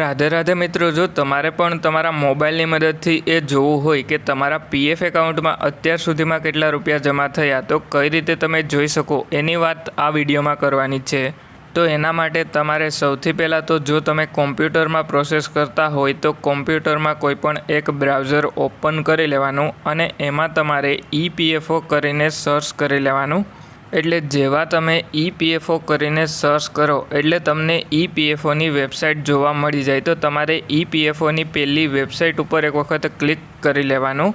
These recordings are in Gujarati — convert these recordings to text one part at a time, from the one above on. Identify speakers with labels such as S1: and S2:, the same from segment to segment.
S1: રાધે રાધે મિત્રો, જો તમારે પણ તમારા મોબાઈલની મદદથી એ જોવું હોય કે તમારા પીએફ એકાઉન્ટમાં અત્યાર સુધીમાં કેટલા રૂપિયા જમા થયા, તો કઈ રીતે તમે જોઈ શકો? એની વાત આ વિડીયોમાં કરવાની છે. તો એના માટે તમારે સૌથી પહેલાં તો જો તમે કોમ્પ્યુટરમાં પ્રોસેસ કરતા હોય, તો કોમ્પ્યુટરમાં કોઈપણ એક બ્રાઉઝર ઓપન કરી લેવાનું અને એમાં તમારે ઈપીએફઓ કરીને સર્ચ કરી લેવાનું. એટલે જેવા તમે ઈપીએફઓ કરીને સર્ચ કરો, એટલે તમને ઈપીએફઓની વેબસાઇટ જોવા મળી જાય. તો તમારે ઈપીએફઓની પહેલી વેબસાઇટ ઉપર એક વખત ક્લિક કરી લેવાનું.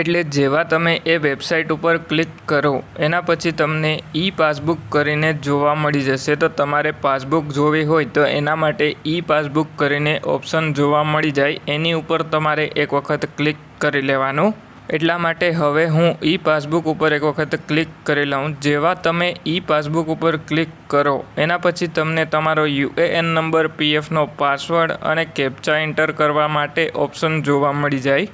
S1: એટલે જેવા તમે એ વેબસાઇટ ઉપર ક્લિક કરો, એના પછી તમને ઈ પાસબુક કરીને જોવા મળી જશે. તો તમારે પાસબુક જોવી હોય તો એના માટે ઈ પાસબુક કરીને ઓપ્શન જોવા મળી જાય. એની ઉપર તમારે એક વખત ક્લિક કરી લેવાનું. એટલા માટે હવે હું ઈ પાસબુક ઉપર એક વખત ક્લિક કરી લઉં, જેવા તમે ઈ પાસબુક ઉપર ક્લિક કરો. એના પછી તમને તમારો યુએએન નંબર પીએફનો પાસવર્ડ અને કેપ્ચા એન્ટર કરવા માટે ઓપ્શન જોવા મળી જાય.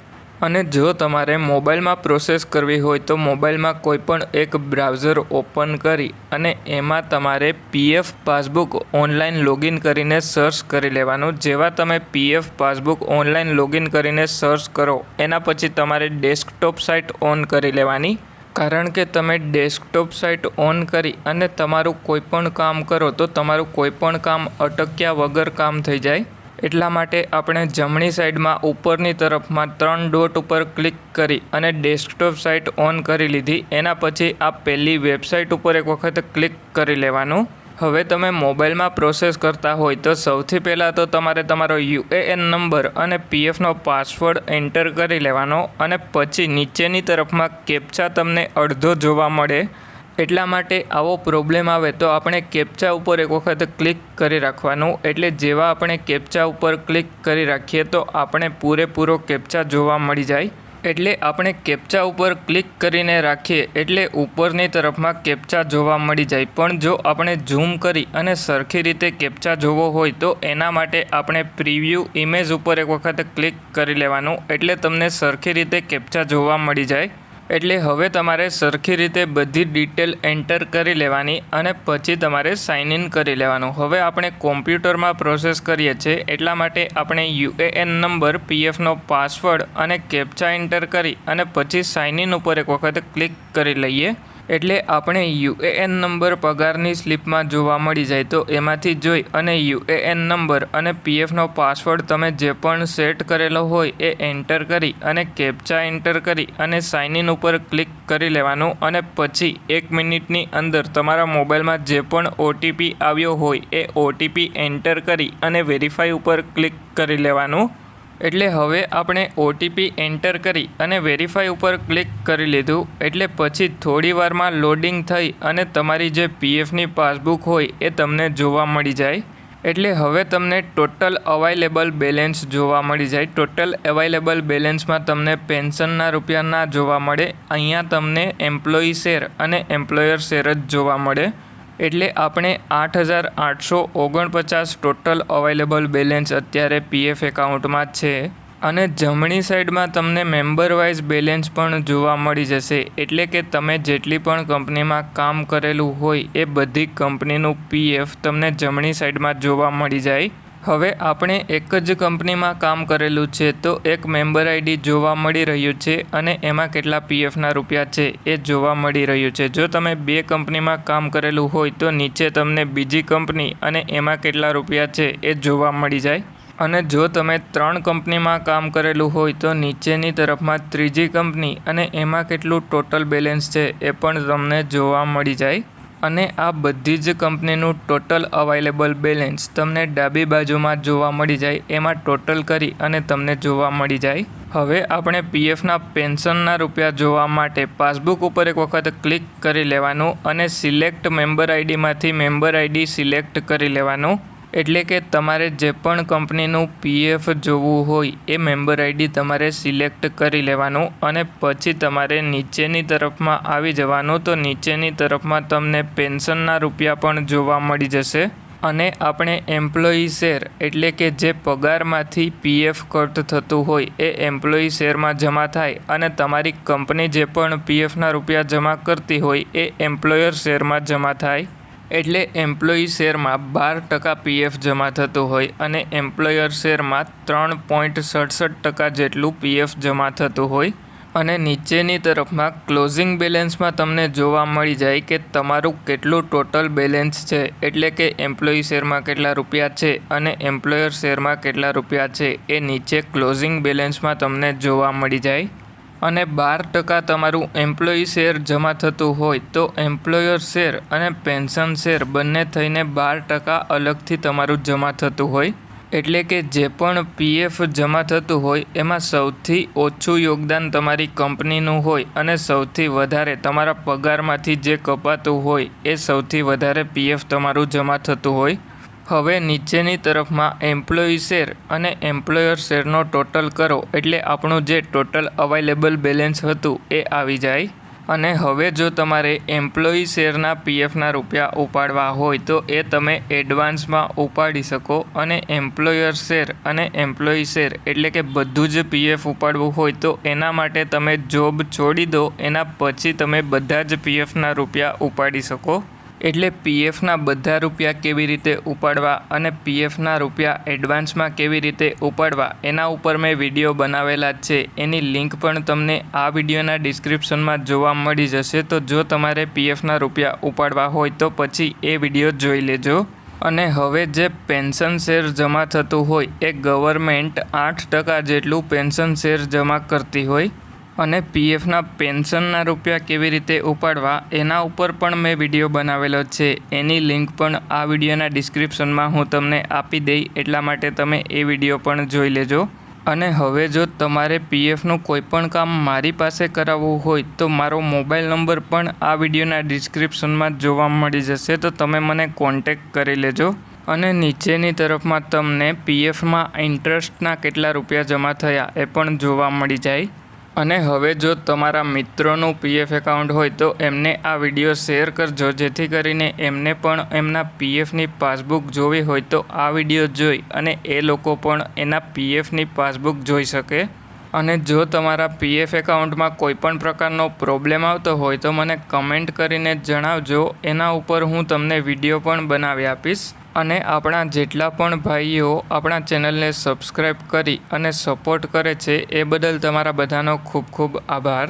S1: અને જો તમારે મોબાઈલમાં પ્રોસેસ કરવી હોય તો મોબાઈલમાં કોઈપણ એક બ્રાઉઝર ઓપન કરી અને એમાં તમારે પીએફ પાસબુક ઓનલાઈન લોગિન કરીને સર્ચ કરી લેવાનું. જેવા તમે પીએફ પાસબુક ઓનલાઈન લોગિન કરીને સર્ચ કરો, એના પછી તમારે ડેસ્કટોપ સાઇટ ઓન કરી લેવાની. કારણ કે તમે ડેસ્કટોપ સાઇટ ઓન કરી અને તમારું કોઈપણ કામ કરો તો તમારું કોઈપણ કામ અટક્યા વગર કામ થઈ જાય. એટલા માટે આપણે જમણી સાઈડમાં ઉપરની તરફમાં ત્રણ ડોટ ઉપર ક્લિક કરી અને ડેસ્કટોપ સાઇટ ઓન કરી લીધી. એના પછી આ પહેલી વેબસાઇટ ઉપર એક વખત ક્લિક કરી લેવાનું. હવે તમે મોબાઈલમાં પ્રોસેસ કરતા હોય તો સૌથી પહેલાં તો તમારે તમારો યુએએન નંબર અને પીએફનો પાસવર્ડ એન્ટર કરી લેવાનો અને પછી નીચેની તરફમાં કેપ્ચા તમને અડધો જોવા મળે. એટલા માટે આવો પ્રોબ્લેમ આવે તો આપણે કેપ્ચા ઉપર એક વખત ક્લિક કરી રાખવાનું. એટલે જેવા આપણે કેપ્ચા ઉપર ક્લિક કરી રાખીએ તો આપણે પૂરેપૂરો કેપ્ચા જોવા મળી જાય. એટલે આપણે કેપ્ચા ઉપર ક્લિક કરીને રાખીએ એટલે ઉપરની તરફમાં કેપ્ચા જોવા મળી જાય. પણ જો આપણે ઝૂમ કરી અને સરખી રીતે કેપ્ચા જોવો હોય તો એના માટે આપણે પ્રિવ્યૂ ઇમેજ ઉપર એક વખત ક્લિક કરી લેવાનું. એટલે તમને સરખી રીતે કેપ્ચા જોવા મળી જાય. એટલે હવે તમારે સરખી રીતે બધી ડિટેલ એન્ટર કરી લેવાની અને પછી તમારે સાઇન ઇન કરી લેવાનું. હવે આપણે કોમ્પ્યુટરમાં પ્રોસેસ કરીએ છીએ, એટલા માટે આપણે યુએએન નંબર પીએફનો પાસવર્ડ અને કેપ્ચા એન્ટર કરી અને પછી સાઇન ઇન ઉપર એક વખત ક્લિક કરી લઈએ. એટલે આપણે યુએએન નંબર પગારની સ્લિપમાં જોવા મળી જાય તો એમાંથી જોઈ અને યુએએન નંબર અને પીએફનો પાસવર્ડ તમે જે પણ સેટ કરેલો હોય એ એન્ટર કરી અને કેપ્ચા એન્ટર કરી અને સાઇન ઇન ઉપર ક્લિક કરી લેવાનું અને પછી એક મિનિટની અંદર તમારા મોબાઈલમાં જે પણ ઓટીપી આવ્યો હોય એ ઓટીપી એન્ટર કરી અને વેરીફાઈ ઉપર ક્લિક કરી લેવાનું. એટલે હવે આપણે ઓટીપી એન્ટર કરી અને વેરીફાઈ ઉપર ક્લિક કરી લીધું. એટલે પછી થોડી વારમાં લોડિંગ થઈ અને તમારી જે પીએફની પાસબુક હોય એ તમને જોવા મળી જાય. એટલે હવે તમને ટોટલ અવાઇલેબલ બેલેન્સ જોવા મળી જાય. ટોટલ અવાઇલેબલ બેલેન્સમાં તમને પેન્શનના રૂપિયા ના જોવા મળે. અહીંયા તમને એમ્પ્લોયી શેર અને એમ્પ્લોયર શેર જ જોવા મળે. એટલે આપણે આઠ હજાર આઠસો ઓગણપચાસ ટોટલ અવેલેબલ બેલેન્સ અત્યારે પીએફ એકાઉન્ટમાં છે. અને જમણી સાઈડમાં તમને મેમ્બર વાઇઝ બેલેન્સ પણ જોવા મળી જશે. એટલે કે તમે જેટલી પણ કંપનીમાં કામ કરેલું હોય એ બધી કંપનીનું પીએફ તમને જમણી સાઈડમાં જોવા મળી જાય. હવે આપણે એક જ કંપનીમાં કામ કરેલું છે તો એક મેમ્બર આઈડી જોવા મળી રહ્યું છે અને એમાં કેટલા પીએફના રૂપિયા છે એ જોવા મળી રહ્યું છે. જો તમે બે કંપનીમાં કામ કરેલું હોય તો નીચે તમને બીજી કંપની અને એમાં કેટલા રૂપિયા છે એ જોવા મળી જાય. અને જો તમે ત્રણ કંપનીમાં કામ કરેલું હોય તો નીચેની તરફમાં ત્રીજી કંપની અને એમાં કેટલું ટોટલ બેલેન્સ છે એ પણ તમને જોવા મળી જાય. અને આ બધી જ કંપનીનું ટોટલ અવાઇલેબલ બેલેન્સ તમને ડાબી બાજુમાં જોવા મળી જાય, એમાં ટોટલ કરી અને તમને જોવા મળી જાય. હવે આપણે પીએફના પેન્શનના રૂપિયા જોવા માટે પાસબુક ઉપર એક વખત ક્લિક કરી લેવાનું અને સિલેક્ટ મેમ્બર આઈડીમાંથી મેમ્બર આઈડી સિલેક્ટ કરી લેવાનું. એટલે કે તમારે જે પણ કંપનીનું પીએફ જોવું હોય એ મેમ્બર આઈડી તમારે સિલેક્ટ કરી લેવાનું અને પછી તમારે નીચેની તરફમાં આવી જવાનું તો નીચેની તરફમાં તમને પેન્શનના રૂપિયા પણ જોવા મળી જશે. અને આપણે એમ્પ્લોયી શેર એટલે કે જે પગારમાંથી પીએફ કટ થતું હોય એ એમ્પ્લોયી શેરમાં જમા થાય અને તમારી કંપની જે પણ પીએફના રૂપિયા જમા કરતી હોય એ એમ્પ્લોયર શેરમાં જમા થાય. એટલે એમ્પ્લોયી શેરમાં બાર ટકા પીએફ જમા થતું હોય અને એમ્પ્લોયર શેરમાં ત્રણ પોઈન્ટ સડસઠ ટકા જેટલું પીએફ જમા થતું હોય અને નીચેની તરફમાં ક્લોઝિંગ બેલેન્સમાં તમને જોવા મળી જાય કે તમારું કેટલું ટોટલ બેલેન્સ છે. એટલે કે એમ્પ્લોયી શેરમાં કેટલા રૂપિયા છે અને એમ્પ્લોયર શેરમાં કેટલા રૂપિયા છે એ નીચે ક્લોઝિંગ બેલેન્સમાં તમને જોવા મળી જાય. અને બાર ટકા તમારું એમ્પ્લોયી શેર જમા થતું હોય તો એમ્પ્લોયર શેર અને પેન્શન શેર બંને થઈને બાર ટકા અલગથી તમારું જમા થતું હોય. એટલે કે જે પણ પીએફ જમા થતું હોય, એમાં સૌથી ઓછું યોગદાન તમારી કંપનીનું હોય અને સૌથી વધારે તમારા પગારમાંથી જે કપાતું હોય, એ સૌથી વધારે પીએફ તમારું જમા થતું હોય. હવે નીચેની તરફમાં એમ્પ્લોયી શેર અને એમ્પ્લોયર શેરનો ટોટલ કરો એટલે આપણું જે ટોટલ અવાઇલેબલ બેલેન્સ હતું એ આવી જાય. અને હવે જો તમારે એમ્પ્લોયી શેરના પીએફના રૂપિયા ઉપાડવા હોય તો એ તમે એડવાન્સમાં ઉપાડી શકો અને એમ્પ્લોયર શેર અને એમ્પ્લોયી શેર એટલે કે બધું જ પીએફ ઉપાડવું હોય તો એના માટે તમે જોબ છોડી દો એના પછી તમે બધા જ પીએફના રૂપિયા ઉપાડી શકો. એટલે પીએફના બધા રૂપિયા કેવી રીતે ઉપાડવા અને પીએફના રૂપિયા એડવાન્સમાં કેવી રીતે ઉપાડવા એના ઉપર મેં વીડિયો બનાવેલા છે. એની લિંક પણ તમને આ વિડીયોના ડિસ્ક્રિપ્શનમાં જોવા મળી જશે. તો જો તમારે પીએફના રૂપિયા ઉપાડવા હોય તો પછી એ વીડિયો જોઈ લેજો. અને હવે જે પેન્શન શેર જમા થતું હોય એ ગવર્મેન્ટ આઠ ટકા જેટલું પેન્શન શેર જમા કરતી હોય. અને પીએફના પેન્શનના રૂપિયા કેવી રીતે ઉપાડવા એના ઉપર પણ મેં વીડિયો બનાવેલો છે. એની લિંક પણ આ વિડીયોના ડિસ્ક્રિપ્શનમાં હું તમને આપી દઈ એટલા માટે તમે એ વીડિયો પણ જોઈ લેજો. અને હવે જો તમારે પીએફનું કોઈપણ કામ મારી પાસે કરાવવું હોય તો મારો મોબાઈલ નંબર પણ આ વિડીયોના ડિસ્ક્રિપ્શનમાં જોવા મળી જશે તો તમે મને કોન્ટેક્ટ કરી લેજો. અને નીચેની તરફમાં તમને પીએફમાં ઇન્ટરેસ્ટના કેટલા રૂપિયા જમા થયા એ પણ જોવા મળી જાય. અને હવે જો તમારા મિત્રોનું પીએફ એકાઉન્ટ હોય તો એમને આ વીડિયો શેર કરજો, જેથી કરીને એમને પણ એમના પીએફની પાસબુક જોવી હોય તો આ વીડિયો જોઈ અને એ લોકો પણ એના પીએફની પાસબુક જોઈ શકે. અને જો તમારા પીએફ એકાઉન્ટમાં કોઈ પણ પ્રકારનો પ્રોબ્લેમ આવતો હોય તો મને કમેન્ટ કરીને જણાવજો. એના ઉપર હું તમને વીડિયો પણ બનાવી આપીશ. અને આપણા જેટલા પણ ભાઈઓ આપણા ચેનલને સબસ્ક્રાઈબ કરી અને સપોર્ટ કરે છે, એ બદલ તમારા બધાનો ખૂબ ખૂબ આભાર.